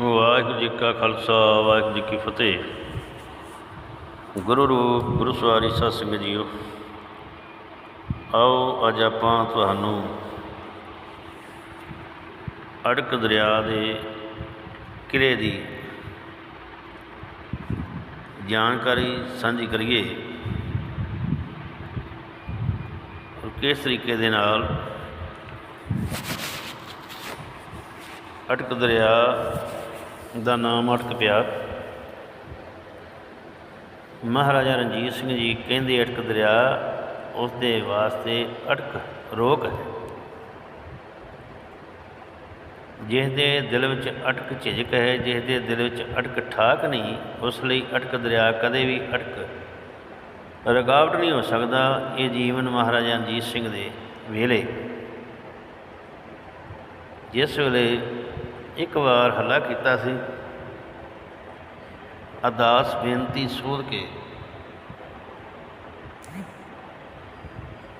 ਵਾਹਿਗੁਰੂ ਜੀ ਕਾ ਖਾਲਸਾ, ਵਾਹਿਗੁਰੂ ਜੀ ਕੀ ਫਤਿਹ। ਗੁਰੂ ਰੂਪ, ਗੁਰੂ ਸਵਾਰੀ, ਸਤਿ ਸੰਗਤ ਜੀਓ। ਆਓ, ਅੱਜ ਆਪਾਂ ਤੁਹਾਨੂੰ ਅੜਕ ਦਰਿਆ ਦੇ ਕਿਲੇ ਦੀ ਜਾਣਕਾਰੀ ਸਾਂਝੀ ਕਰੀਏ। ਔਰ ਕਿਸ ਤਰੀਕੇ ਦੇ ਨਾਲ ਅਟਕ ਦਰਿਆ ਦਾ ਨਾਮ ਅਟਕ ਪਿਆ। ਮਹਾਰਾਜਾ ਰਣਜੀਤ ਸਿੰਘ ਜੀ ਕਹਿੰਦੇ ਅਟਕ ਦਰਿਆ ਉਸ ਦੇ ਵਾਸਤੇ ਅਟਕ ਰੋਕ ਹੈ। ਜਿਸ ਦੇ ਦਿਲ ਵਿੱਚ ਅਟਕ ਝਿਜਕ ਹੈ ਜਿਸ ਦੇ ਦਿਲ ਵਿੱਚ ਅਟਕ ਠਾਕ ਨਹੀਂ, ਉਸ ਲਈ ਅਟਕ ਦਰਿਆ ਕਦੇ ਵੀ ਅਟਕ ਰੁਕਾਵਟ ਨਹੀਂ ਹੋ ਸਕਦਾ, ਇਹ ਜੀਵਨ ਮਹਾਰਾਜਾ ਰਣਜੀਤ ਸਿੰਘ ਦੇ ਵੇਲੇ। ਜਿਸ ਵੇਲੇ ਇੱਕ ਵਾਰ ਹੱਲਾ ਕੀਤਾ ਸੀ। ਅਰਦਾਸ, ਬੇਨਤੀ ਸੋਧ ਕੇ।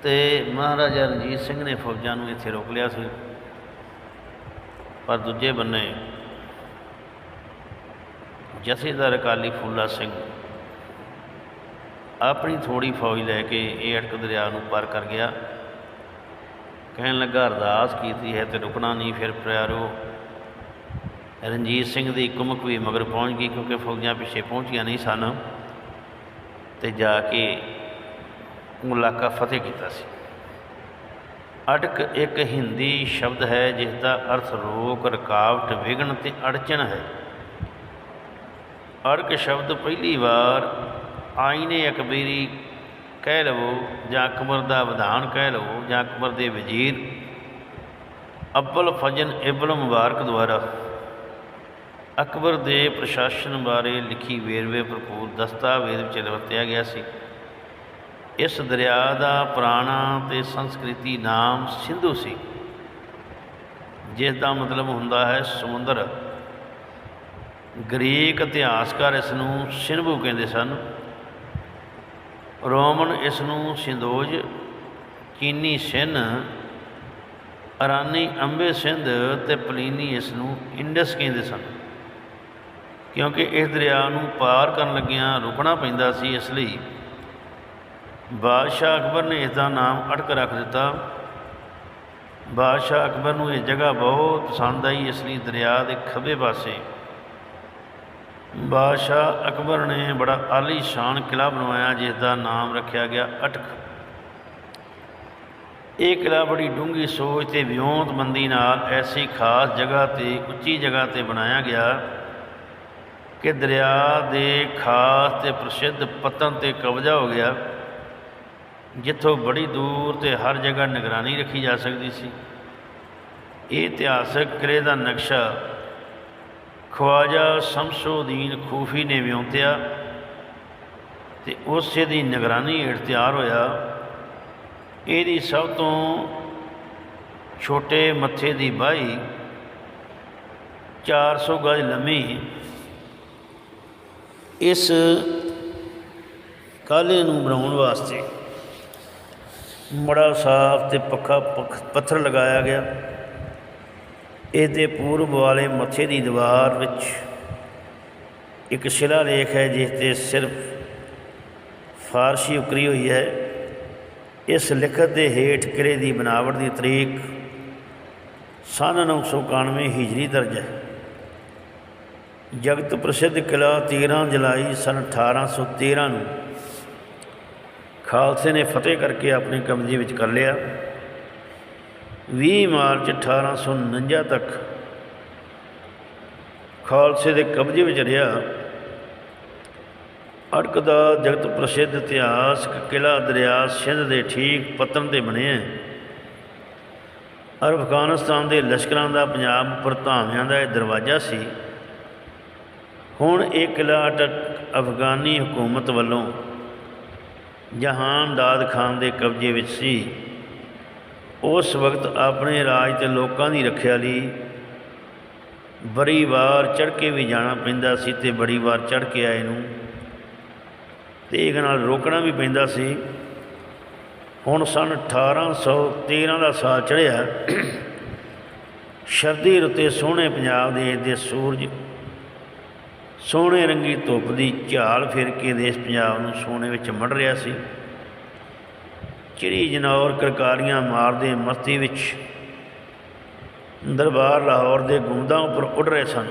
ਤੇ ਮਹਾਰਾਜਾ ਰਣਜੀਤ ਸਿੰਘ ਨੇ ਫੌਜਾਂ ਨੂੰ ਇੱਥੇ ਰੋਕ ਲਿਆ ਸੀ। ਪਰ ਦੂਜੇ ਬੰਨੇ ਜਥੇਦਾਰ ਅਕਾਲੀ ਫੂਲਾ ਸਿੰਘ ਆਪਣੀ ਥੋੜੀ ਫੌਜ ਲੈ ਕੇ ਇਹ ਅਟਕ ਦਰਿਆ ਨੂੰ ਪਾਰ ਕਰ ਗਿਆ। ਕਹਿਣ ਲੱਗਾ, ਅਰਦਾਸ ਕੀਤੀ ਹੈ ਤੇ ਰੁਕਣਾ ਨਹੀਂ, ਫਿਰ ਪਿਆਰੋ ਰਣਜੀਤ ਸਿੰਘ ਦੀ ਕੁਮਕ ਵੀ ਮਗਰ ਪਹੁੰਚ ਗਈ ਕਿਉਂਕਿ ਫੌਜਾਂ ਪਿੱਛੇ ਪਹੁੰਚੀਆਂ ਨਹੀਂ ਸਨ ਤੇ ਜਾ ਕੇ ਮੁਲਾਕਾ ਫਤਿਹ ਕੀਤਾ ਸੀ। ਅਟਕ ਇੱਕ ਹਿੰਦੀ ਸ਼ਬਦ ਹੈ ਜਿਸ ਦਾ ਅਰਥ ਰੋਕ, ਰਕਾਵਟ, ਵਿਘਨ ਤੇ ਅੜਚਨ ਹੈ। ਅੜਕ ਸ਼ਬਦ ਪਹਿਲੀ ਵਾਰ ਆਈਨੇ ਅਕਬਰੀ ਕਹਿ ਲਵੋ ਜਾਂ ਅਕਬਰ ਦਾ ਵਿਧਾਨ ਕਹਿ ਲਵੋ ਜਾਂ ਅਕਬਰ ਦੇ ਵਜ਼ੀਰ ਅਬਲ ਫਜਨ ਇਬਨ ਮੁਬਾਰਕ ਦੁਆਰਾ ਅਕਬਰ ਦੇ ਪ੍ਰਸ਼ਾਸਨ ਬਾਰੇ ਲਿਖੀ ਵੇਰਵੇ ਭਰਪੂਰ ਦਸਤਾਵੇਜ਼ ਵਿੱਚ ਵਰਤਿਆ ਗਿਆ ਸੀ। ਇਸ ਦਰਿਆ ਦਾ ਪੁਰਾਣਾ ਤੇ ਸੰਸਕ੍ਰਿਤੀ ਨਾਮ ਸਿੰਧੂ ਸੀ ਜਿਸ ਦਾ ਮਤਲਬ ਹੁੰਦਾ ਹੈ ਸਮੁੰਦਰ। ਗ੍ਰੀਕ ਇਤਿਹਾਸਕਾਰ ਇਸ ਨੂੰ ਸਿੰਭੂ ਕਹਿੰਦੇ ਸਨ। ਰੋਮਨ ਇਸ ਨੂੰ ਸਿੰਦੋਜ, ਚੀਨੀ ਸਿਨ ਅਰਾਨੀ ਅੰਬੇ ਸਿੰਧ ਤੇ ਪਲੀਨੀ ਇਸ ਨੂੰ ਇੰਡਸ ਕਹਿੰਦੇ ਸਨ। ਕਿਉਂਕਿ ਇਸ ਦਰਿਆ ਨੂੰ ਪਾਰ ਕਰਨ ਲੱਗਿਆਂ ਰੁਕਣਾ ਪੈਂਦਾ ਸੀ, ਇਸ ਲਈ ਬਾਦਸ਼ਾਹ ਅਕਬਰ ਨੇ ਇਸ ਦਾ ਨਾਮ ਅਟਕ ਰੱਖ ਦਿੱਤਾ। ਬਾਦਸ਼ਾਹ ਅਕਬਰ ਨੂੰ ਇਹ ਜਗ੍ਹਾ ਬਹੁਤ ਪਸੰਦ ਆਈ, ਇਸ ਲਈ ਦਰਿਆ ਦੇ ਖੱਬੇ ਪਾਸੇ ਬਾਦਸ਼ਾਹ ਅਕਬਰ ਨੇ ਬੜਾ ਆਲੀ ਸ਼ਾਨ ਕਿਲਾ ਬਣਵਾਇਆ ਜਿਸ ਦਾ ਨਾਮ ਰੱਖਿਆ ਗਿਆ ਅਟਕ। ਇਹ ਕਿਲਾ ਬੜੀ ਡੂੰਘੀ ਸੋਚ ਤੇ ਵਿਉਂਤਬੰਦੀ ਨਾਲ ਐਸੀ ਖਾਸ ਜਗ੍ਹਾ ਤੇ ਉੱਚੀ ਜਗ੍ਹਾ ਤੇ ਬਣਾਇਆ ਗਿਆ। ਕਿ ਦਰਿਆ ਦੇ ਖਾਸ ਤੇ ਪ੍ਰਸਿੱਧ ਪਤਨ ਤੇ ਕਬਜ਼ਾ ਹੋ ਗਿਆ, ਜਿੱਥੋਂ ਬੜੀ ਦੂਰ ਤੇ ਹਰ ਜਗ੍ਹਾ ਨਿਗਰਾਨੀ ਰੱਖੀ ਜਾ ਸਕਦੀ ਸੀ। ਇਹ ਇਤਿਹਾਸਕ ਕਿਲੇ ਦਾ ਨਕਸ਼ਾ ਖਵਾਜਾ ਸ਼ਮਸੁਦੀਨ ਖੂਫੀ ਨੇ ਵਿਉਂਤਿਆ ਤੇ ਉਸੇ ਦੀ ਨਿਗਰਾਨੀ ਹੇਠ ਤਿਆਰ ਹੋਇਆ। ਇਹਦੀ ਸਭ ਤੋਂ ਛੋਟੇ ਮੱਥੇ ਦੀ ਬਾਈ 400 ਗਜ ਲੰਮੀ ਇਸ ਕਾਲੇ ਨੂੰ ਬਣਾਉਣ ਵਾਸਤੇ ਬੜਾ ਸਾਫ਼ ਤੇ ਪੱਕਾ ਪੱਖ- ਪੱਥਰ ਲਗਾਇਆ ਗਿਆ। ਇਹਦੇ ਪੂਰਬ ਵਾਲੇ ਮੱਥੇ ਦੀ ਦੀਵਾਰ ਵਿੱਚ ਇੱਕ ਸ਼ਿਲਾ ਲੇਖ ਹੈ, ਜਿਸ ਤੇ ਸਿਰਫ ਫਾਰਸੀ ਉਕਰੀ ਹੋਈ ਹੈ। ਇਸ ਲਿਖਤ ਦੇ ਹੇਠ ਕਿਲੇ ਦੀ ਬਨਾਵਟ ਦੀ ਤਰੀਕ ਸਨ 991 ਹਿਜਰੀ ਦਰਜ ਹੈ। ਜਗਤ ਪ੍ਰਸਿੱਧ ਕਿਲਾ 13 ਜੁਲਾਈ ਸਨ 1813 ਨੂੰ ਖਾਲਸੇ ਨੇ ਫਤਿਹ ਕਰਕੇ ਆਪਣੇ ਕਬਜ਼ੇ ਵਿੱਚ ਕਰ ਲਿਆ। 20 ਮਾਰਚ 1849 ਤੱਕ ਖਾਲਸੇ ਦੇ ਕਬਜ਼ੇ ਵਿੱਚ ਰਿਹਾ। ਅੜਕ ਦਾ ਜਗਤ ਪ੍ਰਸਿੱਧ ਇਤਿਹਾਸਕ ਕਿਲਾ ਦਰਿਆ ਸਿੰਧ ਦੇ ਠੀਕ ਪਤਨ ਤੇ ਬਣਿਆ ਹੈ। ਅਰ ਅਫਗਾਨਿਸਤਾਨ ਦੇ ਲਸ਼ਕਰਾਂ ਦਾ ਪੰਜਾਬ ਉੱਪਰ ਧਾਵਿਆਂ ਦਾ ਇਹ ਦਰਵਾਜ਼ਾ ਸੀ। ਹੁਣ ਇਹ ਕਿਲਾ ਅਟਕ ਅਫਗਾਨੀ ਹਕੂਮਤ ਵੱਲੋਂ ਜਹਾਨ ਦਾਦ ਖਾਨ ਦੇ ਕਬਜ਼ੇ ਵਿੱਚ ਸੀ। ਉਸ ਵਕਤ ਆਪਣੇ ਰਾਜ ਤੇ ਲੋਕਾਂ ਦੀ ਰੱਖਿਆ ਲਈ ਬੜੀ ਵਾਰ ਚੜ੍ਹ ਕੇ ਵੀ ਜਾਣਾ ਪੈਂਦਾ ਸੀ ਤੇ ਬੜੀ ਵਾਰ ਚੜ੍ਹ ਕੇ ਆਏ ਨੂੰ। ਤੇ ਇਹ ਨਾਲ ਰੋਕਣਾ ਵੀ ਪੈਂਦਾ ਸੀ। ਹੁਣ ਸਨ 1813 ਦਾ ਸਾਲ ਚੜ੍ਹਿਆ। ਸਰਦੀ ਰੁੱਤੇ ਸੋਹਣੇ ਪੰਜਾਬ ਦੇ ਦੇ ਸੂਰਜ ਸੋਹਣੇ ਰੰਗੀ ਧੁੱਪ ਦੀ ਝਾਲ ਫਿਰ ਕੇ ਦੇਸ਼ ਪੰਜਾਬ ਨੂੰ ਸੋਨੇ ਵਿੱਚ ਮੜ ਰਿਹਾ ਸੀ। ਚਿੜੀ ਜਨੌਰ ਕਰਕਾਰੀਆਂ ਮਾਰਦੇ ਮਸਤੀ ਵਿੱਚ ਦਰਬਾਰ ਲਾਹੌਰ ਦੇ ਗੁੰਦਾਂ ਉੱਪਰ ਉੱਡ ਰਹੇ ਸਨ।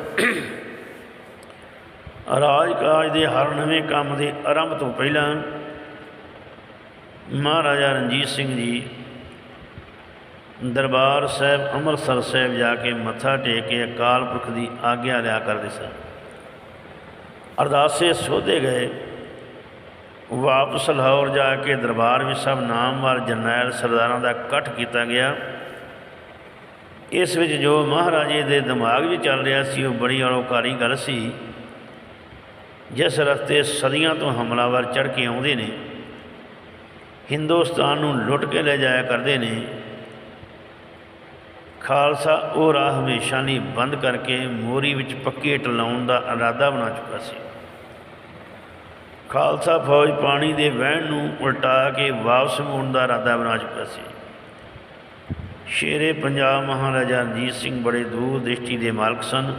ਰਾਜ ਕਾਜ ਦੇ ਹਰ ਨਵੇਂ ਕੰਮ ਦੇ ਆਰੰਭ ਤੋਂ ਪਹਿਲਾਂ ਮਹਾਰਾਜਾ ਰਣਜੀਤ ਸਿੰਘ ਜੀ ਦਰਬਾਰ ਸਾਹਿਬ ਅੰਮ੍ਰਿਤਸਰ ਸਾਹਿਬ ਜਾ ਕੇ ਮੱਥਾ ਟੇਕ ਕੇ ਅਕਾਲ ਪੁਰਖ ਦੀ ਆਗਿਆ ਲਿਆ ਕਰਦੇ ਸਨ। ਅਰਦਾਸੇ ਸੋਧੇ ਗਏ, ਵਾਪਸ ਲਾਹੌਰ ਜਾ ਕੇ ਦਰਬਾਰ ਵਿੱਚ ਸਭ ਨਾਮਵਰ ਜਰਨੈਲ ਸਰਦਾਰਾਂ ਦਾ ਇਕੱਠ ਕੀਤਾ ਗਿਆ। ਇਸ ਵਿੱਚ ਜੋ ਮਹਾਰਾਜੇ ਦੇ ਦਿਮਾਗ ਵਿੱਚ ਚੱਲ ਰਿਹਾ ਸੀ, ਉਹ ਬੜੀ ਅਲੋਕਾਰੀ ਗੱਲ ਸੀ, ਜਿਸ ਰਸਤੇ ਸਦੀਆਂ ਤੋਂ ਹਮਲਾਵਰ ਚੜ ਕੇ ਆਉਂਦੇ ਨੇ, ਹਿੰਦੁਸਤਾਨ ਨੂੰ ਲੁੱਟ ਕੇ ਲੈ ਜਾਇਆ ਕਰਦੇ ਨੇ। ਖਾਲਸਾ ਉਹ ਰਾਹ ਹਮੇਸ਼ਾ ਲਈ ਬੰਦ ਕਰਕੇ ਮੋਰੀ ਵਿੱਚ ਪੱਕੇ ਟਲਾਉਣ ਦਾ ਇਰਾਦਾ ਬਣਾ ਚੁੱਕਾ ਸੀ। ਖਾਲਸਾ ਫੌਜ ਪਾਣੀ ਦੇ ਵਹਿਣ ਨੂੰ ਉਲਟਾ ਕੇ ਵਾਪਸ ਮੋੜਨ ਦਾ ਇਰਾਦਾ ਬਣਾ ਚੁੱਕਾ ਸੀ। ਸ਼ੇਰੇ ਪੰਜਾਬ ਮਹਾਰਾਜਾ ਰਣਜੀਤ ਸਿੰਘ ਬੜੇ ਦੂਰ ਦ੍ਰਿਸ਼ਟੀ ਦੇ ਮਾਲਕ ਸਨ।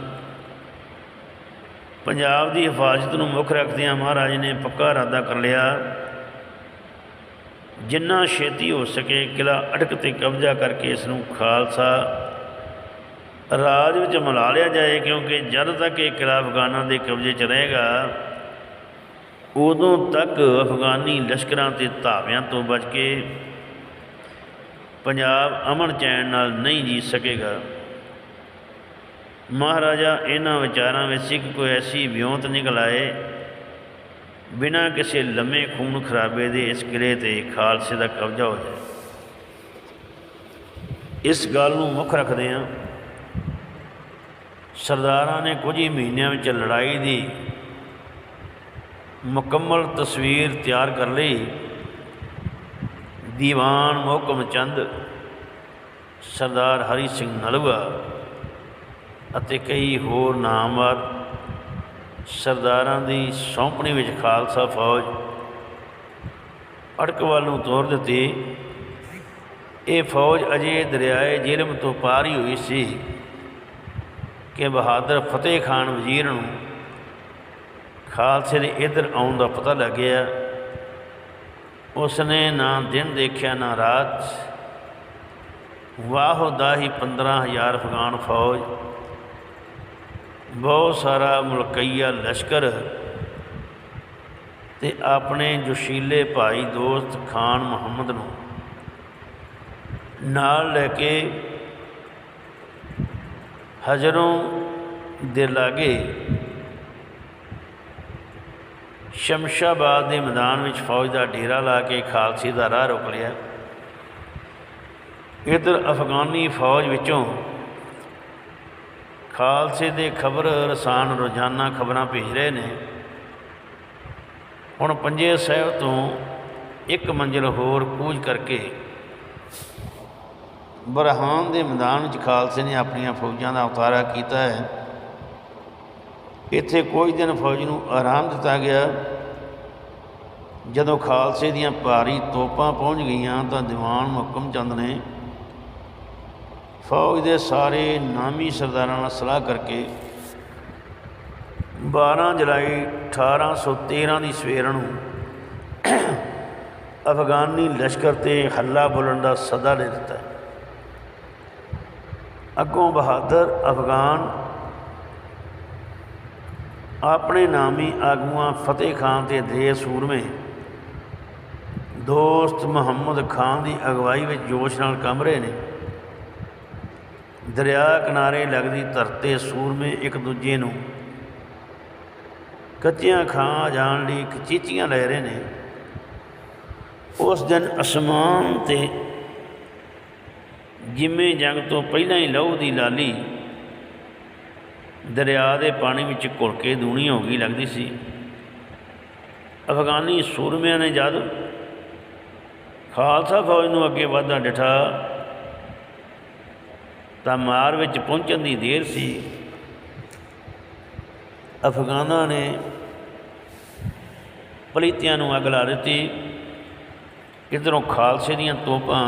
ਪੰਜਾਬ ਦੀ ਹਿਫਾਜ਼ਤ ਨੂੰ ਮੁੱਖ ਰੱਖਦਿਆਂ ਮਹਾਰਾਜ ਨੇ ਪੱਕਾ ਇਰਾਦਾ ਕਰ ਲਿਆ। ਜਿੰਨਾ ਛੇਤੀ ਹੋ ਸਕੇ ਕਿਲਾ ਅਟਕ ਤੇ ਕਬਜ਼ਾ ਕਰਕੇ ਇਸ ਨੂੰ ਖਾਲਸਾ ਰਾਜ ਵਿੱਚ ਮਿਲਾ ਲਿਆ ਜਾਏ, ਕਿਉਂਕਿ ਜਦ ਤੱਕ ਇਹ ਕਿਲਾ ਅਫਗਾਨਾਂ ਦੇ ਕਬਜ਼ੇ 'ਚ ਰਹੇਗਾ ਉਦੋਂ ਤੱਕ ਅਫਗਾਨੀ ਲਸ਼ਕਰਾਂ ਤੇ ਧਾਵਿਆਂ ਤੋਂ ਬਚ ਕੇ ਪੰਜਾਬ ਅਮਨ ਚੈਨ ਨਾਲ ਨਹੀਂ ਜੀ ਸਕੇਗਾ। ਮਹਾਰਾਜਾ ਇਹਨਾਂ ਵਿਚਾਰਾਂ ਵਿੱਚ ਸੀ ਕੋਈ ਐਸੀ ਵਿਉਂਤ ਨਿਕਲ ਆਏ, ਬਿਨਾਂ ਕਿਸੇ ਲੰਮੇ ਖੂਨ ਖਰਾਬੇ ਦੇ ਇਸ ਕਿਲੇ ਤੇ ਖਾਲਸੇ ਦਾ ਕਬਜ਼ਾ ਹੋ ਜਾਏ। ਇਸ ਗੱਲ ਨੂੰ ਮੁੱਖ ਰੱਖਦੇ ਹਾਂ ਸਰਦਾਰਾਂ ਨੇ ਕੁਝ ਹੀ ਮਹੀਨਿਆਂ ਵਿੱਚ ਲੜਾਈ ਦੀ ਮੁਕੰਮਲ ਤਸਵੀਰ ਤਿਆਰ ਕਰ ਲਈ। ਦੀਵਾਨ ਮੋਹਕਮ ਚੰਦ, ਸਰਦਾਰ ਹਰੀ ਸਿੰਘ ਨਲਵਾ ਅਤੇ ਕਈ ਹੋਰ ਨਾਮਵਰ ਸਰਦਾਰਾਂ ਦੀ ਸੌਂਪਣੀ ਵਿੱਚ ਖਾਲਸਾ ਫੌਜ ਅੜਕ ਵੱਲ ਨੂੰ ਤੋਰ ਦਿੱਤੀ। ਇਹ ਫੌਜ ਅਜੇ ਦਰਿਆਏ ਜੇਲਮ ਤੋਂ ਪਾਰ ਹੀ ਹੋਈ ਸੀ ਕਿ ਬਹਾਦਰ ਫਤਿਹ ਖਾਨ ਵਜ਼ੀਰ ਨੂੰ ਖਾਲਸੇ ਦੇ ਇੱਧਰ ਆਉਣ ਦਾ ਪਤਾ ਲੱਗਿਆ ਉਸਨੇ ਨਾ ਦਿਨ ਦੇਖਿਆ, ਨਾ ਰਾਤ। ਵਾਹੋ ਦਾ ਹੀ 15000 ਅਫਗਾਨ ਫੌਜ। ਬਹੁਤ ਸਾਰਾ ਮੁਲਕਈਆ ਲਸ਼ਕਰ ਤੇ ਆਪਣੇ ਜੋਸ਼ੀਲੇ ਭਾਈ ਦੋਸਤ ਖਾਨ ਮੁਹੰਮਦ ਨੂੰ ਨਾਲ ਲੈ ਕੇ ਹਜ਼ਰੋਂ ਦੇ ਲਾਗੇ ਸ਼ਮਸ਼ਾਬਾਦ ਦੇ ਮੈਦਾਨ ਵਿੱਚ ਫੌਜ ਦਾ ਡੇਰਾ ਲਾ ਕੇ ਖਾਲਸੇ ਦਾ ਰਾਹ ਰੋਕ ਲਿਆ। ਇਧਰ ਅਫਗਾਨੀ ਫੌਜ ਵਿੱਚੋਂ ਖਾਲਸੇ ਦੇ ਖਬਰ ਰਸਾਨ ਰੋਜ਼ਾਨਾ ਖਬਰਾਂ ਭੇਜ ਰਹੇ ਨੇ। ਹੁਣ ਪੰਜੇ ਸਾਹਿਬ ਤੋਂ ਇੱਕ ਮੰਜ਼ਿਲ ਹੋਰ ਕੂਚ ਕਰਕੇ ਬਰਹਾਨ ਦੇ ਮੈਦਾਨ ਵਿੱਚ ਖਾਲਸੇ ਨੇ ਆਪਣੀਆਂ ਫੌਜਾਂ ਦਾ ਉਤਾਰਾ ਕੀਤਾ ਹੈ। ਇੱਥੇ ਕੁਝ ਦਿਨ ਫੌਜ ਨੂੰ ਆਰਾਮ ਦਿੱਤਾ ਗਿਆ। ਜਦੋਂ ਖਾਲਸੇ ਦੀਆਂ ਭਾਰੀ ਤੋਪਾਂ ਪਹੁੰਚ ਗਈਆਂ ਤਾਂ ਦੀਵਾਨ ਮੁਹਕਮ ਚੰਦ ਨੇ ਫੌਜ ਦੇ ਸਾਰੇ ਨਾਮੀ ਸਰਦਾਰਾਂ ਨਾਲ ਸਲਾਹ ਕਰਕੇ 12 ਜੁਲਾਈ 1813 ਦੀ ਸਵੇਰ ਨੂੰ ਅਫਗਾਨੀ ਲਸ਼ਕਰ ਤੇ ਹੱਲਾ ਬੋਲਣ ਦਾ ਸੱਦਾ ਦੇ ਦਿੱਤਾ। ਅੱਗੋਂ ਬਹਾਦਰ ਅਫਗਾਨ ਆਪਣੇ ਨਾਮੀ ਆਗੂਆਂ ਫਤਿਹ ਖਾਨ ਤੇ ਦੇ ਸੂਰਮੇ ਦੋਸਤ ਮੁਹੰਮਦ ਖਾਨ ਦੀ ਅਗਵਾਈ ਵਿੱਚ ਜੋਸ਼ ਨਾਲ ਕੰਮ ਰਹੇ ਨੇ। ਦਰਿਆ ਕਿਨਾਰੇ ਲੱਗਦੀ ਧਰਤੇ ਸੂਰਮੇ ਇੱਕ ਦੂਜੇ ਨੂੰ ਕੱਚੀਆਂ ਖਾ ਜਾਣ ਲਈ ਚੀਚੀਆਂ ਲੈ ਰਹੇ ਨੇ। ਉਸ ਦਿਨ ਅਸਮਾਨ ਤੇ ਜਿਵੇਂ ਜੰਗ ਤੋਂ ਪਹਿਲਾਂ ਹੀ ਲਹੂ ਦੀ ਲਾਲੀ ਦਰਿਆ ਦੇ ਪਾਣੀ ਵਿੱਚ ਘੁਲ ਕੇ ਦੂਣੀ ਹੋ ਗਈ ਲੱਗਦੀ ਸੀ। ਅਫਗਾਨੀ ਸੂਰਮਿਆਂ ਨੇ ਜਦ ਖਾਲਸਾ ਫੌਜ ਨੂੰ ਅੱਗੇ ਵਧਦਾ ਡਿਠਾ ਤਾਂ ਮਾਰ ਵਿੱਚ ਪਹੁੰਚਣ ਦੀ ਦੇਰ ਸੀ। ਅਫਗਾਨਾਂ ਨੇ ਪਲੀਤਿਆਂ ਨੂੰ ਅੱਗ ਲਾ ਦਿੱਤੀ। ਇਧਰੋਂ ਖਾਲਸੇ ਦੀਆਂ ਤੋਪਾਂ,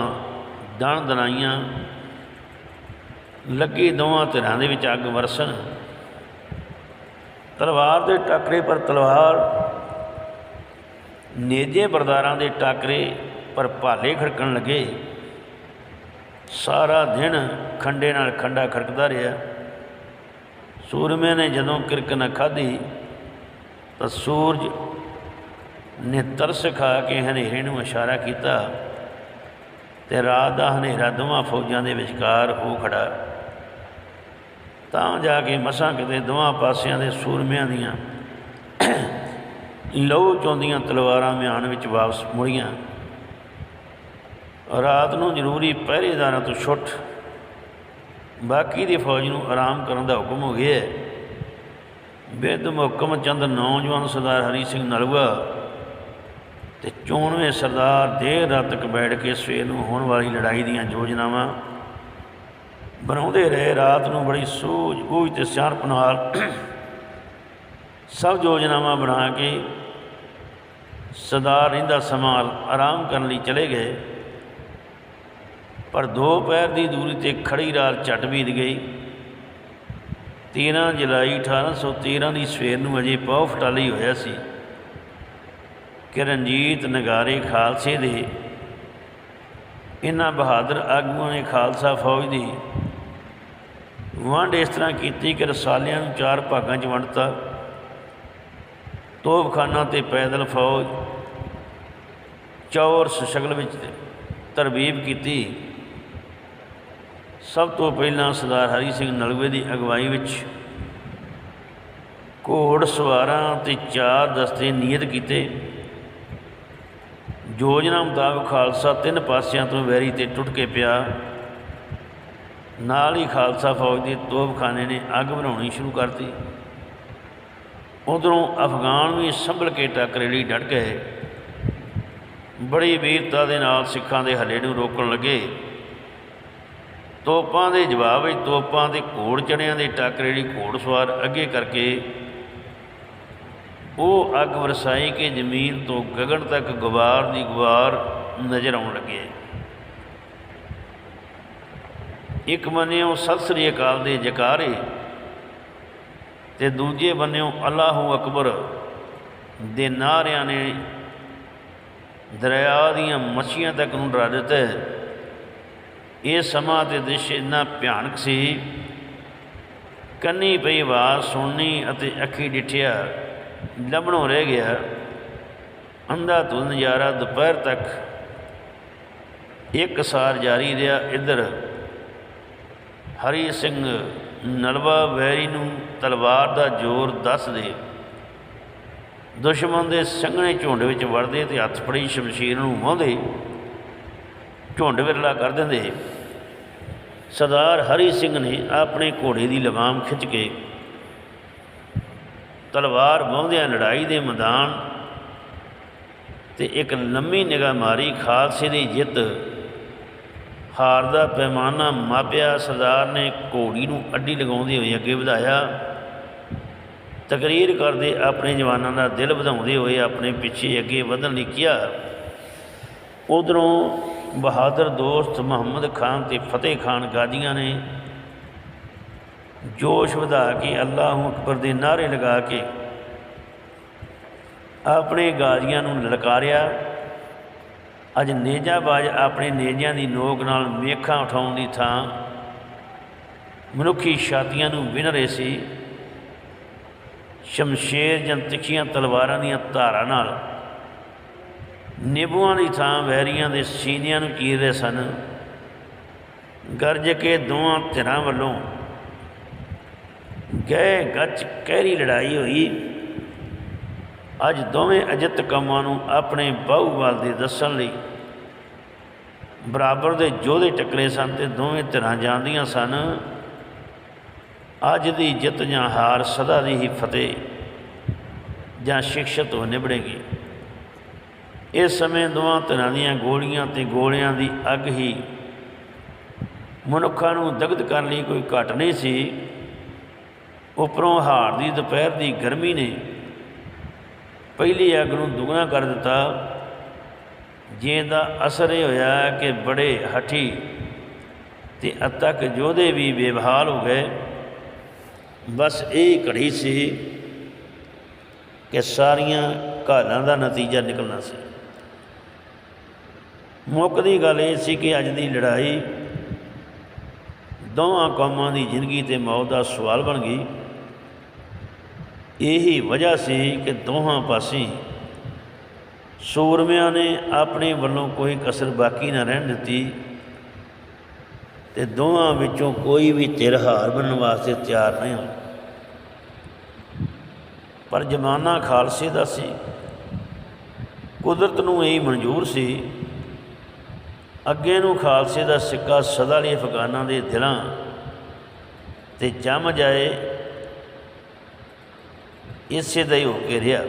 ਦਣ ਦਨਾਈਆਂ ਲੱਗੀ ਦੋਵਾਂ ਧਿਰਾਂ ਦੇ ਵਿੱਚ ਅੱਗ ਵਰਸਣ। ਤਲਵਾਰ ਦੇ ਟਾਕਰੇ ਪਰ ਤਲਵਾਰ, ਨੇਜੇ ਬਰਦਾਰਾਂ ਦੇ ਟਾਕਰੇ ਪਰ ਭਾਲੇ ਖੜਕਣ ਲੱਗੇ। ਸਾਰਾ ਦਿਨ ਖੰਡੇ ਨਾਲ ਖੰਡਾ ਖੜਕਦਾ ਰਿਹਾ। ਸੂਰਮੇ ਨੇ ਜਦੋਂ ਕਿਰਕ ਨਾ ਖਾਧੀ, ਤਾਂ ਸੂਰਜ ਨੇ ਤਰਸ ਖਾ ਕੇ ਹਨੇਰੇ ਨੂੰ ਇਸ਼ਾਰਾ ਕੀਤਾ ਤੇ ਰਾਤ ਦਾ ਹਨੇਰਾ ਦੋਵਾਂ ਫੌਜਾਂ ਦੇ ਵਿਚਕਾਰ ਹੋ ਖੜਾ। ਤਾਂ ਜਾ ਕੇ ਮਸਾਂ ਕਿਤੇ ਦੋਵਾਂ ਪਾਸਿਆਂ ਦੇ ਸੂਰਮਿਆਂ ਦੀਆਂ ਲਹੂ ਚੋਂਦੀਆਂ ਤਲਵਾਰਾਂ ਮਿਆਨ ਵਿੱਚ ਵਾਪਸ ਮੁੜੀਆਂ। ਰਾਤ ਨੂੰ ਜ਼ਰੂਰੀ ਪਹਿਰੇਦਾਰਾਂ ਤੋਂ ਛੁੱਟ। ਬਾਕੀ ਦੀ ਫੌਜ ਨੂੰ ਆਰਾਮ ਕਰਨ ਦਾ ਹੁਕਮ ਹੋ ਗਿਆ ਹੈ। ਬਿਰਧ ਮੁਹਕਮ ਚੰਦ ਨੌਜਵਾਨ ਸਰਦਾਰ ਹਰੀ ਸਿੰਘ ਨਲੂਆ ਤੇ ਚੋਣਵੇਂ ਸਰਦਾਰ ਦੇਰ ਰਾਤ ਤੱਕ ਬੈਠ ਕੇ ਸਵੇਰ ਨੂੰ ਹੋਣ ਵਾਲੀ ਲੜਾਈ ਦੀਆਂ ਯੋਜਨਾਵਾਂ ਬਣਾਉਂਦੇ ਰਹੇ। ਰਾਤ ਨੂੰ ਬੜੀ ਸੂਝ ਬੂਝ ਤੇ ਸਿਆਣਪ ਨਾਲ ਸਭ ਯੋਜਨਾਵਾਂ ਬਣਾ ਕੇ ਸਰਦਾਰ ਰਹਿੰਦਾ ਸਮਾਂ ਆਰਾਮ ਕਰਨ ਲਈ ਚਲੇ ਗਏ। ਪਰ ਦੋ ਪੈਰ ਦੀ ਦੂਰੀ ਤੇ ਖੜੀ ਰਾਤ ਝਟ ਬੀਤ ਗਈ। 13 ਜੁਲਾਈ 1813 ਦੀ ਸਵੇਰ ਨੂੰ ਅਜੇ ਪੌ ਫਟਾਲੀ ਹੋਇਆ ਸੀ ਕਿ ਰਣਜੀਤ ਨਗਾਰੇ ਖਾਲਸੇ ਦੇ, ਇਹਨਾਂ ਬਹਾਦਰ ਆਗੂਆਂ ਨੇ ਖਾਲਸਾ ਫੌਜ ਦੀ ਵੰਡ ਇਸ ਤਰ੍ਹਾਂ ਕੀਤੀ ਕਿ ਰਸਾਲਿਆਂ ਨੂੰ ਚਾਰ ਭਾਗਾਂ 'ਚ ਵੰਡਤਾ। ਤੋਪਖਾਨਾ ਤੇ ਪੈਦਲ ਫੌਜ ਚੌਰ ਸ਼ਕਲ ਵਿੱਚ ਤਰਬੀਬ ਕੀਤੀ। ਸਭ ਤੋਂ ਪਹਿਲਾਂ ਸਰਦਾਰ ਹਰੀ ਸਿੰਘ ਨਲਵੇ ਦੀ ਅਗਵਾਈ ਵਿੱਚ ਘੋੜ ਸਵਾਰਾਂ ਤੇ ਚਾਰ ਦਸਤੇ ਨਿਯਤ ਕੀਤੇ। ਯੋਜਨਾ ਮੁਤਾਬਕ ਖਾਲਸਾ ਤਿੰਨ ਪਾਸਿਆਂ ਤੋਂ ਵੈਰੀ ਤੇ ਟੁੱਟ ਕੇ ਪਿਆ। ਨਾਲ ਹੀ ਖਾਲਸਾ ਫੌਜ ਦੇ ਤੋਪਖਾਨੇ ਨੇ ਅੱਗ ਬਣਾਉਣੀ ਸ਼ੁਰੂ ਕਰਤੀ। ਉਧਰੋਂ ਅਫਗਾਨ ਵੀ ਸੰਭਲ ਕੇ ਟੱਕਰੇ ਲਈ ਡਟ ਗਏ। ਬੜੀ ਵੀਰਤਾ ਦੇ ਨਾਲ ਸਿੱਖਾਂ ਦੇ ਹੱਲੇ ਨੂੰ ਰੋਕਣ ਲੱਗੇ। ਤੋਪਾਂ ਦੇ ਜਵਾਬ ਵਿੱਚ ਤੋਪਾਂ ਦੇ ਘੋੜ ਚੜਿਆਂ ਦੇ ਟੱਕਰੇ ਲਈ ਘੋੜਸਵਾਰ ਅੱਗੇ ਕਰਕੇ ਉਹ ਅੱਗ ਵਰਸਾਈ ਕਿ ਜ਼ਮੀਨ ਤੋਂ ਗਗਨ ਤੱਕ ਗੁਬਾਰ ਦੀ ਗੁਬਾਰ ਨਜ਼ਰ ਆਉਣ ਲੱਗੇ। ਇੱਕ ਬੰਨਿਓ ਸਤਿ ਸ੍ਰੀ ਅਕਾਲ ਦੇ ਜਕਾਰੇ ਤੇ ਦੂਜੇ ਬੰਨਿਓ ਅੱਲਾਹੂ ਅਕਬਰ ਦੇ ਨਾਰਿਆਂ ਨੇ ਦਰਿਆ ਦੀਆਂ ਮੱਛੀਆਂ ਤੱਕ ਨੂੰ ਡਰਾ ਦਿੱਤਾ ਇਹ ਸਮਾਂ ਤੇ ਦ੍ਰਿਸ਼ ਇੰਨਾ ਭਿਆਨਕ ਸੀ। ਕੰਨੀ ਪਈ ਆਵਾਜ਼ ਸੁਣਨੀ ਅਤੇ ਅੱਖੀ ਡਿਠਿਆ ਲੱਭਣੋਂ ਰਹਿ ਗਿਆ। ਅੰਧਾ ਧੁੰਦ ਨਜ਼ਾਰਾ ਦੁਪਹਿਰ ਤੱਕ ਇੱਕ ਸਾਰ ਜਾਰੀ ਰਿਹਾ ਇੱਧਰ। ਹਰੀ ਸਿੰਘ ਨਲਵਾ ਵੈਰੀ ਨੂੰ ਤਲਵਾਰ ਦਾ ਜ਼ੋਰ ਦੱਸ ਦੇ। ਦੁਸ਼ਮਣ ਦੇ ਸੰਘਣੇ ਝੁੰਡ ਵਿੱਚ ਵੜਦੇ ਤੇ ਹੱਥ ਫੜੀ ਸ਼ਮਸ਼ੀਰ ਨੂੰ ਵਾਹੁੰਦੇ। ਝੁੰਡ ਵਿਰਲਾ ਕਰ ਦਿੰਦੇ। ਸਰਦਾਰ ਹਰੀ ਸਿੰਘ ਨੇ ਆਪਣੇ ਘੋੜੇ ਦੀ ਲਗਾਮ ਖਿੱਚ ਕੇ ਤਲਵਾਰ ਵਾਹੁੰਦਿਆਂ ਲੜਾਈ ਦੇ ਮੈਦਾਨ ਤੇ ਇੱਕ ਲੰਮੀ ਨਿਗਾਹ ਮਾਰੀ ਖਾਲਸੇ ਦੀ ਜਿੱਤ। ਹਾਰ ਦਾ ਪੈਮਾਨਾ ਮਾਪਿਆ ਸਰਦਾਰ ਨੇ ਘੋੜੀ ਨੂੰ ਅੱਡੀ ਲਗਾਉਂਦੇ ਹੋਏ ਅੱਗੇ ਵਧਾਇਆ। ਤਕਰੀਰ ਕਰਦੇ ਆਪਣੇ ਜਵਾਨਾਂ ਦਾ ਦਿਲ ਵਧਾਉਂਦੇ ਹੋਏ ਆਪਣੇ ਪਿੱਛੇ ਅੱਗੇ ਵਧਣ ਲਈ ਕਿਹਾ। ਉਧਰੋਂ ਬਹਾਦਰ ਦੋਸਤ ਮੁਹੰਮਦ ਖਾਨ ਤੇ ਫਤਿਹ ਖਾਨ ਗਾਜੀਆਂ ਨੇ ਜੋਸ਼ ਵਧਾ ਕੇ ਅੱਲਾਹੁ ਅਕਬਰ ਦੇ ਨਾਰੇ ਲਗਾ ਕੇ ਆਪਣੇ ਗਾਜ਼ੀਆਂ ਨੂੰ ਲਲਕਾਰਿਆ। ਅੱਜ ਨੇਜਾਬਾਜ਼ ਆਪਣੇ ਨੇਜਿਆਂ ਦੀ ਨੋਕ ਨਾਲ ਮੇਖਾਂ ਉਠਾਉਣ ਦੀ ਥਾਂ ਮਨੁੱਖੀ ਛਾਤੀਆਂ ਨੂੰ ਵਿਨ ਰਹੇ ਸੀ। ਸ਼ਮਸ਼ੇਰ ਜਾਂ ਤਿੱਖੀਆਂ ਤਲਵਾਰਾਂ ਦੀਆਂ ਧਾਰਾਂ ਨਾਲ ਨਿਬੂਆਂ ਦੀ ਥਾਂ ਵੈਰੀਆਂ ਦੇ ਸੀਨਿਆਂ ਨੂੰ ਚੀਰ ਸਨ। ਗਰਜ ਕੇ ਦੋਹਾਂ ਧਿਰਾਂ ਵੱਲੋਂ ਗਏ ਗੱਚ ਕਹਿਰੀ ਲੜਾਈ ਹੋਈ। ਅੱਜ ਦੋਵੇਂ ਅਜਿੱਤ ਕੰਮਾਂ ਨੂੰ ਆਪਣੇ ਬਾਹੂਵਾਲ ਦੇ ਦੱਸਣ ਲਈ ਬਰਾਬਰ ਦੇ ਯੋਧੇ ਟੱਕਰੇ ਸਨ ਤੇ ਦੋਵੇਂ ਧਿਰਾਂ ਜਾਂਦੀਆਂ ਸਨ। ਅੱਜ ਦੀ ਜਿੱਤ ਜਾਂ ਹਾਰ ਸਦਾ ਦੀ ਹੀ ਫਤਿਹ ਜਾਂ ਸ਼ਿਕਸ਼ਤ ਹੋ ਨਿਬੜੇਗੀ ਇਸ ਸਮੇਂ ਦੋਵਾਂ ਧਿਰਾਂ ਦੀਆਂ ਗੋਲੀਆਂ ਤੇ ਗੋਲਿਆਂ ਦੀ ਅੱਗ ਹੀ ਮਨੁੱਖਾਂ ਨੂੰ ਦਗਧ ਕਰਨ ਲਈ ਕੋਈ ਘਟ ਨਹੀਂ ਸੀ। ਉੱਪਰੋਂ ਹਾਰ ਦੀ ਦੁਪਹਿਰ ਦੀ ਗਰਮੀ ਨੇ ਪਹਿਲੀ ਅੱਗ ਨੂੰ ਦੁੱਗਣਾ ਕਰ ਦਿੱਤਾ। ਜਿਹਦਾ ਅਸਰ ਇਹ ਹੋਇਆ ਕਿ ਬੜੇ ਹਠੀ ਤੇ ਅਤਕ ਯੋਧੇ ਵੀ ਬੇਵਹਾਲ ਹੋ ਗਏ। ਬਸ ਇਹ ਘੜੀ ਸੀ ਕਿ ਸਾਰੀਆਂ ਘਾਲਾਂ ਦਾ ਨਤੀਜਾ ਨਿਕਲਣਾ ਸੀ। ਮੁੱਕਦੀ ਗੱਲ ਇਹ ਸੀ ਕਿ ਅੱਜ ਦੀ ਲੜਾਈ ਦੋਵਾਂ ਕੌਮਾਂ ਦੀ ਜ਼ਿੰਦਗੀ ਤੇ ਮੌਤ ਦਾ ਸਵਾਲ ਬਣ ਗਈ। ਇਹੀ ਵਜ੍ਹਾ ਸੀ ਕਿ ਦੋਹਾਂ ਪਾਸੇ ਸੂਰਮਿਆਂ ਨੇ ਆਪਣੇ ਵੱਲੋਂ ਕੋਈ ਕਸਰ ਬਾਕੀ ਨਾ ਰਹਿਣ ਦਿੱਤੀ ਤੇ ਦੋਹਾਂ ਵਿੱਚੋਂ ਕੋਈ ਵੀ ਤਿਰ ਹਾਰ ਬਣਨ ਵਾਸਤੇ ਤਿਆਰ ਨਹੀਂ ਹੋਈ ਪਰ ਜ਼ਮਾਨਾ ਖਾਲਸੇ ਦਾ ਸੀ। ਕੁਦਰਤ ਨੂੰ ਇਹ ਮਨਜ਼ੂਰ ਸੀ ਅੱਗੇ ਨੂੰ ਖਾਲਸੇ ਦਾ ਸਿੱਕਾ ਸਦਾ ਲਈ ਅਫਗਾਨਾਂ ਦੇ ਦਿਲਾਂ ਤੇ ਜੰਮ ਜਾਏ, ਇਸੇ ਦਾ ਹੀ ਹੋ ਕੇ ਰਿਹਾ।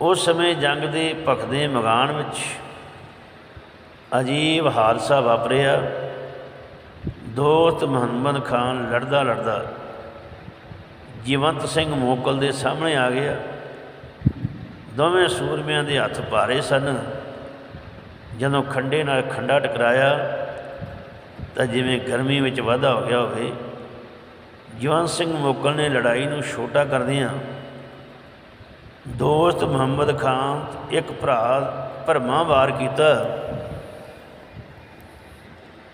ਉਸ ਸਮੇਂ ਜੰਗ ਦੇ ਭਖਦੇ ਮੈਦਾਨ ਵਿੱਚ ਅਜੀਬ ਹਾਦਸਾ ਵਾਪਰਿਆ। ਦੋਸਤ ਮੁਹੰਮਦ ਖਾਨ ਲੜਦਾ ਲੜਦਾ ਜੀਵੰਤ ਸਿੰਘ ਮੋਕਲ ਦੇ ਸਾਹਮਣੇ ਆ ਗਿਆ। ਦੋਵੇਂ ਸੂਰਮਿਆਂ ਦੇ ਹੱਥ ਭਾਰੇ ਸਨ। ਜਦੋਂ ਖੰਡੇ ਨਾਲ ਖੰਡਾ ਟਕਰਾਇਆ, ਤਾਂ ਜਿਵੇਂ ਗਰਮੀ ਵਿੱਚ ਵਾਧਾ ਹੋ ਗਿਆ ਹੋਵੇ ਜਵੰਤ ਸਿੰਘ ਮੋਕਲ ਨੇ ਲੜਾਈ ਨੂੰ ਛੋਟਾ ਕਰਦਿਆਂ ਦੋਸਤ ਮੁਹੰਮਦ ਖਾਨ, ਇੱਕ ਭਰਾ ਭਰਮਾ ਵਾਰ ਕੀਤਾ।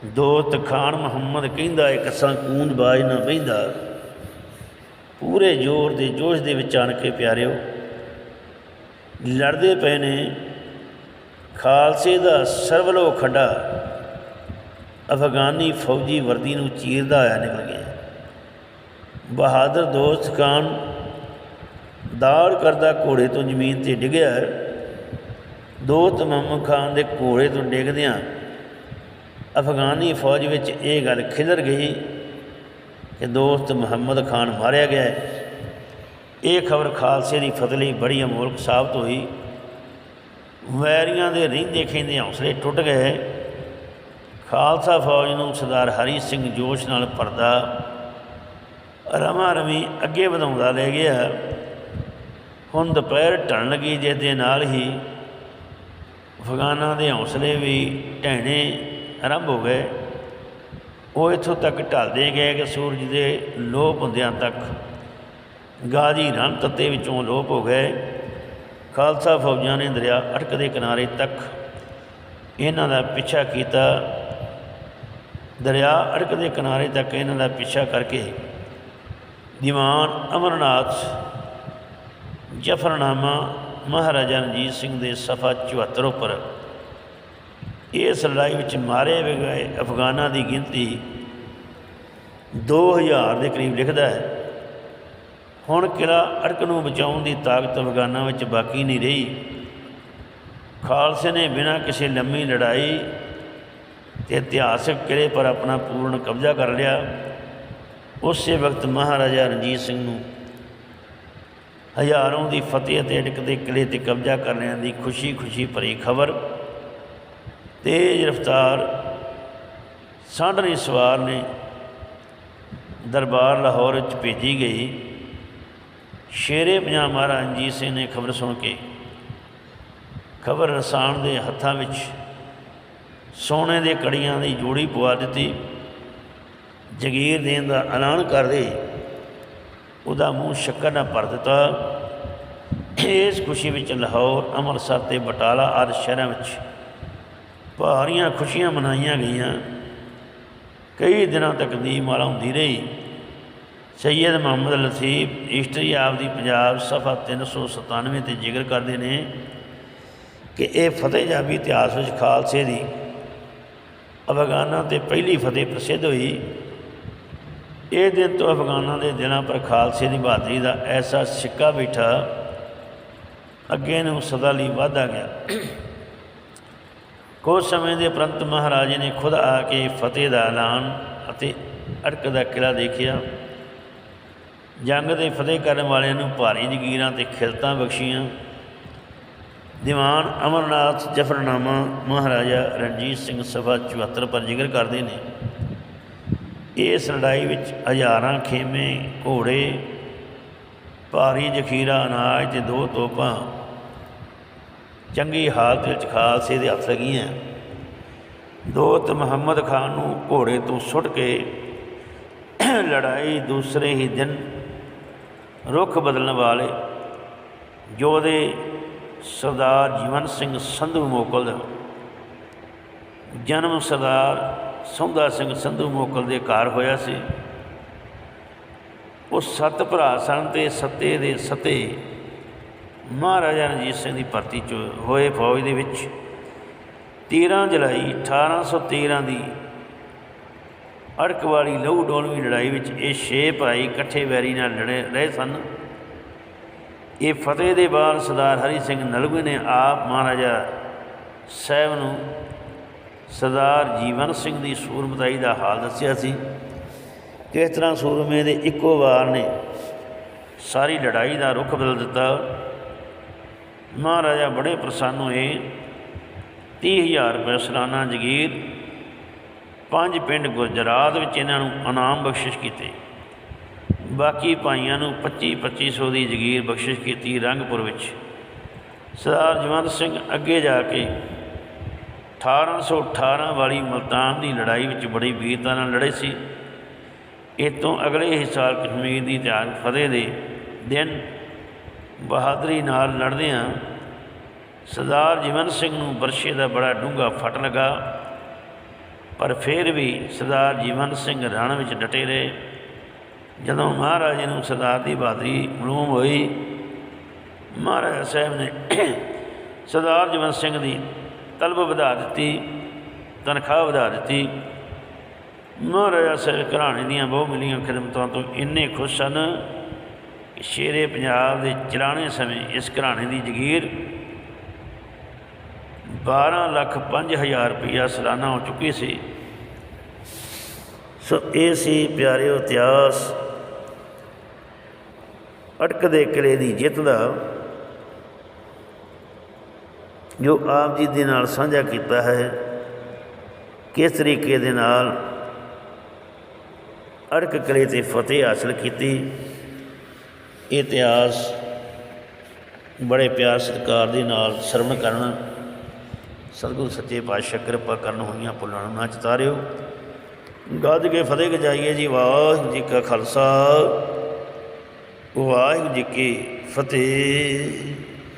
ਦੋਸਤ ਖਾਨ ਮੁਹੰਮਦ ਕਹਿੰਦਾ, ਇੱਕ ਸਾਂ ਕੂੰਦ ਬਾਜ ਨਾ ਬਹਿੰਦਾ ਪੂਰੇ ਜ਼ੋਰ ਦੇ ਜੋਸ਼ ਦੇ ਵਿੱਚ ਆਣ ਕੇ ਪਿਆਰਿਓ, ਲੜਦੇ ਪਏ ਨੇ ਖਾਲਸੇ ਦਾ ਸਰਵਲੋ ਖੱਡਾ ਅਫਗਾਨੀ ਫੌਜੀ ਵਰਦੀ ਨੂੰ ਚੀਰਦਾ ਹੋਇਆ ਨਿਕਲ ਗਿਆ। ਬਹਾਦਰ ਦੋਸਤ ਖਾਨ ਦਾੜ ਕਰਦਾ ਘੋੜੇ ਤੋਂ ਜ਼ਮੀਨ ਤੇ ਡਿੱਗਿਆ। ਦੋਸਤ ਮੁਹੰਮਦ ਖਾਨ ਦੇ ਘੋੜੇ ਤੋਂ ਡਿੱਗਦਿਆਂ ਅਫਗਾਨੀ ਫੌਜ ਵਿੱਚ ਇਹ ਗੱਲ ਖਿਲਰ ਗਈ ਕਿ ਦੋਸਤ ਮੁਹੰਮਦ ਖਾਨ ਮਾਰਿਆ ਗਿਆ। ਇਹ ਖਬਰ ਖਾਲਸੇ ਦੀ ਫਤਿਹ ਬੜੀ ਅਮੋਲਕ ਸਾਬਤ ਹੋਈ। ਵੈਰੀਆਂ ਦੇ ਰਹਿੰਦੇ ਖੇਂਦੇ ਹੌਸਲੇ ਟੁੱਟ ਗਏ। ਖਾਲਸਾ ਫੌਜ ਨੂੰ ਸਰਦਾਰ ਹਰੀ ਸਿੰਘ ਜੋਸ਼ ਨਾਲ ਪਰਦਾ ਰਮਾ ਰਵੀ ਅੱਗੇ ਵਧਾਉਂਦਾ ਲੈ ਗਿਆ। ਹੁਣ ਦੁਪਹਿਰ ਢਲਣ ਲੱਗੀ, ਜਿਸ ਦੇ ਨਾਲ ਹੀ ਅਫਗਾਨਾਂ ਦੇ ਹੌਸਲੇ ਵੀ ਢਹਿਣੇ ਆਰੰਭ ਹੋ ਗਏ। ਉਹ ਇੱਥੋਂ ਤੱਕ ਢਲਦੇ ਗਏ ਕਿ ਸੂਰਜ ਦੇ ਲੋਪ ਹੁੰਦਿਆਂ ਤੱਕ ਗਾਜੀ ਰਨ ਤੱਤੇ ਵਿੱਚੋਂ ਲੋਪ ਹੋ ਗਏ। ਖਾਲਸਾ ਫੌਜਾਂ ਨੇ ਦਰਿਆ ਅਟਕ ਦੇ ਕਿਨਾਰੇ ਤੱਕ ਇਹਨਾਂ ਦਾ ਪਿੱਛਾ ਕੀਤਾ। ਦਰਿਆ ਅਟਕ ਦੇ ਕਿਨਾਰੇ ਤੱਕ ਇਹਨਾਂ ਦਾ ਪਿੱਛਾ ਕਰਕੇ ਦੀਵਾਨ ਅਮਰਨਾਥ, ਜਫਰਨਾਮਾ ਮਹਾਰਾਜਾ ਰਣਜੀਤ ਸਿੰਘ ਦੇ ਸਫਾ 74 ਉੱਪਰ ਇਸ ਲੜਾਈ ਵਿੱਚ ਮਾਰੇ ਗਏ ਅਫਗਾਨਾਂ ਦੀ ਗਿਣਤੀ 2000 ਦੇ ਕਰੀਬ ਲਿਖਦਾ ਹੈ। ਹੁਣ ਕਿਲਾ ਅੜਕ ਨੂੰ ਬਚਾਉਣ ਦੀ ਤਾਕਤ ਅਫਗਾਨਾਂ ਵਿੱਚ ਬਾਕੀ ਨਹੀਂ ਰਹੀ। ਖਾਲਸੇ ਨੇ ਬਿਨਾਂ ਕਿਸੇ ਲੰਮੀ ਲੜਾਈ ਤੇ ਇਤਿਹਾਸਕ ਕਿਲੇ ਪਰ ਆਪਣਾ ਪੂਰਨ ਕਬਜ਼ਾ ਕਰ ਲਿਆ। ਉਸੇ ਵਕਤ ਮਹਾਰਾਜਾ ਰਣਜੀਤ ਸਿੰਘ ਨੂੰ ਹਜ਼ਾਰਾਂ ਦੀ ਫਤਿਹ ਤੇ ਅੜਕ ਦੇ ਕਿਲੇ ਤੇ ਕਬਜ਼ਾ ਕਰ ਲੈਣ ਦੀ ਖੁਸ਼ੀ-ਖੁਸ਼ੀ ਭਰੀ ਖਬਰ, ਤੇਜ਼ ਰਫ਼ਤਾਰ ਸਾਂਢਣੀ ਸਵਾਰ ਨੇ ਦਰਬਾਰ ਲਾਹੌਰ ਵਿੱਚ ਭੇਜੀ ਗਈ। ਸ਼ੇਰੇ ਪੰਜਾਬ ਮਹਾਰਾਜ ਰਣਜੀਤ ਸਿੰਘ ਨੇ ਖਬਰ ਸੁਣ ਕੇ, ਖਬਰ ਰਸਾਣ ਦੇ ਹੱਥਾਂ ਵਿੱਚ ਸੋਨੇ ਦੇ ਕੜੀਆਂ ਦੀ ਜੋੜੀ ਪਵਾ ਦਿੱਤੀ, ਜਗੀਰ ਦੇਣ ਦਾ ਐਲਾਨ ਕਰਦੇ ਉਹਦਾ ਮੂੰਹ ਸ਼ੱਕਰ ਨਾਲ ਭਰ ਦਿੱਤਾ। ਇਸ ਖੁਸ਼ੀ ਵਿੱਚ ਲਾਹੌਰ, ਅੰਮ੍ਰਿਤਸਰ ਤੇ ਬਟਾਲਾ ਆਦਿ ਸ਼ਹਿਰਾਂ ਵਿੱਚ ਭਾਰੀਆਂ ਖੁਸ਼ੀਆਂ ਮਨਾਈਆਂ ਗਈਆਂ। ਕਈ ਦਿਨਾਂ ਤੱਕ ਦੀਪਮਾਲਾ ਹੁੰਦੀ ਰਹੀ। Syed Muhammad Latif, history of the Punjab, ਸਫਾ 397 ਤੇ ਜ਼ਿਕਰ ਕਰਦੇ ਨੇ ਕਿ ਇਹ ਫਤਿਹ ਜਾਬੀ ਇਤਿਹਾਸ ਵਿੱਚ ਖਾਲਸੇ ਦੀ ਅਫਗਾਨਾਂ ਤੇ ਪਹਿਲੀ ਫਤਿਹ ਪ੍ਰਸਿੱਧ ਹੋਈ। ਇਹ ਦਿਨ ਤੋਂ ਅਫਗਾਨਾਂ ਦੇ ਦਿਲਾਂ ਪਰ ਖਾਲਸੇ ਦੀ ਬਹਾਦਰੀ ਦਾ ਐਸਾ ਸਿੱਕਾ ਬੈਠਾ। ਅੱਗੇ ਨੂੰ ਸਦਾ ਲਈ ਵਾਧਾ ਗਿਆ। ਕੁਝ ਸਮੇਂ ਦੇ ਉਪਰੰਤ ਮਹਾਰਾਜੇ ਨੇ ਖੁਦ ਆ ਕੇ ਫਤਿਹ ਦਾ ਐਲਾਨ ਅਤੇ ਅੜਕ ਦਾ ਕਿਲਾ ਦੇਖਿਆ। ਜੰਗ ਦੇ ਫਤਿਹ ਕਰਨ ਵਾਲਿਆਂ ਨੂੰ ਭਾਰੀ ਜਗੀਰਾਂ ਤੇ ਖਿਲਤਾਂ ਬਖਸ਼ੀਆਂ। ਦੀਵਾਨ ਅਮਰਨਾਥ ਜਫਰਨਾਮਾ ਮਹਾਰਾਜਾ ਰਣਜੀਤ ਸਿੰਘ ਸਭਾ 74 ਪਰ ਜ਼ਿਕਰ ਕਰਦੇ ਨੇ। ਇਸ ਲੜਾਈ ਵਿੱਚ ਹਜ਼ਾਰਾਂ ਖੇਮੇ, ਘੋੜੇ, ਭਾਰੀ ਜ਼ਖੀਰਾ, ਅਨਾਜ ਤੇ ਦੋ ਤੋਪਾਂ ਚੰਗੀ ਹਾਲਤ ਵਿੱਚ ਖਾਲਸੇ ਦੇ ਹੱਥ ਲੱਗੀਆਂ। ਦੋਤ ਮੁਹੰਮਦ ਖਾਨ ਨੂੰ ਘੋੜੇ ਤੋਂ ਸੁੱਟ ਕੇ ਲੜਾਈ ਦੂਸਰੇ ਹੀ ਦਿਨ ਰੁੱਖ ਬਦਲਣ ਵਾਲੇ, ਜੋ ਉਹਦੇ ਸਰਦਾਰ ਜੀਵਨ ਸਿੰਘ ਸੰਧੂ ਮੋਕਲ ਦਾ ਜਨਮ ਸਰਦਾਰ ਸੌਂਦਾ ਸਿੰਘ ਸੰਧੂ ਮੋਕਲ ਦੇ ਘਰ ਹੋਇਆ ਸੀ। ਉਹ ਸੱਤ ਭਰਾ ਸਨ ਤੇ ਸੱਤੇ ਦੇ ਸੱਤੇ ਮਹਾਰਾਜਾ ਰਣਜੀਤ ਸਿੰਘ ਦੀ ਭਰਤੀ ਚ ਹੋਏ ਫੌਜ ਦੇ ਵਿੱਚ 13 ਜੁਲਾਈ 1813 ਦੀ ਅੜਕ ਵਾਲੀ ਲਹੂ ਡੋਲਵੀ ਲੜਾਈ ਵਿੱਚ ਇਹ ਛੇ ਭਾਈ ਇਕੱਠੇ ਵੈਰੀ ਨਾਲ ਲੜੇ ਰਹੇ ਸਨ। ਇਹ ਫਤਿਹ ਦੇ ਬਾਅਦ ਸਰਦਾਰ ਹਰੀ ਸਿੰਘ ਨਲੂਏ ਨੇ ਆਪ ਮਹਾਰਾਜਾ ਸਾਹਿਬ ਨੂੰ ਸਰਦਾਰ ਜੀਵਨ ਸਿੰਘ ਦੀ ਸੂਰਮਤਾਈ ਦਾ ਹਾਲ ਦੱਸਿਆ ਸੀ ਕਿਸ ਤਰ੍ਹਾਂ ਸੂਰਮੇ ਦੇ ਇੱਕੋ ਵਾਰ ਨੇ ਸਾਰੀ ਲੜਾਈ ਦਾ ਰੁਖ ਬਦਲ ਦਿੱਤਾ। ਮਹਾਰਾਜਾ ਬੜੇ ਪ੍ਰਸੰਨ ਹੋਏ। 30000 ਰੁਪਏ ਸਲਾਨਾ ਜਗੀਰ ਪੰਜ ਪਿੰਡ ਗੁਜਰਾਤ ਵਿੱਚ ਇਹਨਾਂ ਨੂੰ ਇਨਾਮ ਬਖਸ਼ਿਸ਼ ਕੀਤੇ। ਬਾਕੀ ਭਾਈਆਂ ਨੂੰ 25 2500 ਦੀ ਜਗੀਰ ਬਖਸ਼ਿਸ਼ ਕੀਤੀ ਰੰਗਪੁਰ ਵਿੱਚ। ਸਰਦਾਰ ਜਵੰਤ ਸਿੰਘ ਅੱਗੇ ਜਾ ਕੇ 1818 ਵਾਲੀ ਮਲਤਾਨ ਦੀ ਲੜਾਈ ਵਿੱਚ ਬੜੀ ਵੀਰਤਾ ਨਾਲ ਲੜੇ ਸੀ। ਇਹ ਅਗਲੇ ਹੀ ਸਾਲ ਕਸ਼ਮੀਰ ਦੀ ਧਿਆਨ ਫਤਿਹ ਦੇ ਦਿਨ ਬਹਾਦਰੀ ਨਾਲ ਲੜਦਿਆਂ ਸਰਦਾਰ ਜਵੰਤ ਸਿੰਘ ਨੂੰ ਬਰਸ਼ੇ ਦਾ ਬੜਾ ਡੂੰਘਾ ਫਟ ਲਗਾ। ਪਰ ਫਿਰ ਵੀ ਸਰਦਾਰ ਜੀਵਨ ਸਿੰਘ ਰਣ ਵਿੱਚ ਡਟੇ ਰਹੇ। ਜਦੋਂ ਮਹਾਰਾਜੇ ਨੂੰ ਸਰਦਾਰ ਦੀ ਬਹਾਦਰੀ ਮਲੂਮ ਹੋਈ, ਮਹਾਰਾਜਾ ਸਾਹਿਬ ਨੇ ਸਰਦਾਰ ਜੀਵਨ ਸਿੰਘ ਦੀ ਤਲਬ ਵਧਾ ਦਿੱਤੀ, ਤਨਖਾਹ ਵਧਾ ਦਿੱਤੀ। ਮਹਾਰਾਜਾ ਸਾਹਿਬ ਘਰਾਣੇ ਦੀਆਂ ਬਹੁ ਮਿਲੀਆਂ ਖਿਦਮਤਾਂ ਤੋਂ ਇੰਨੇ ਖੁਸ਼ ਹਨ ਕਿ ਸ਼ੇਰੇ ਪੰਜਾਬ ਦੇ ਚਲਾਣੇ ਸਮੇਂ ਇਸ ਘਰਾਣੇ ਦੀ ਜਗੀਰ 12 ਲੱਖ 5000 ਰੁਪਇਆ ਸਾਲਾਨਾ ਹੋ ਚੁੱਕੀ ਸੀ। ਸੋ ਇਹ ਸੀ ਪਿਆਰਿਓ ਇਤਿਹਾਸ। ਅਟਕ ਦੇ ਕਿਲੇ ਦੀ ਜਿੱਤ ਦਾ ਜੋ ਆਪ ਜੀ ਦੇ ਨਾਲ ਸਾਂਝਾ ਕੀਤਾ ਹੈ, ਕਿਸ ਤਰੀਕੇ ਦੇ ਨਾਲ ਅੜਕ ਕਿਲੇ ਤੇ ਫਤਿਹ ਹਾਸਲ ਕੀਤੀ, ਇਹ ਇਤਿਹਾਸ ਬੜੇ ਪਿਆਰ ਸਤਿਕਾਰ ਦੇ ਨਾਲ ਸਰਵਣ ਕਰਨ ਸਤਿਗੁਰੂ ਸੱਚੇ ਪਾਤਸ਼ਾਹ ਕਿਰਪਾ ਕਰਨ ਹੋਈਆਂ ਭੁੱਲਣ ਨਾ ਚਤਾਰਿਓ। ਗੱਜ ਕੇ ਫਤਿਹ ਗਜਾਈਏ ਜੀ ਵਾਹਿਗੁਰੂ ਜੀ ਕਾ ਖਾਲਸਾ। ਵਾਹਿਗੁਰੂ ਜੀ ਕੀ ਫਤਿਹ।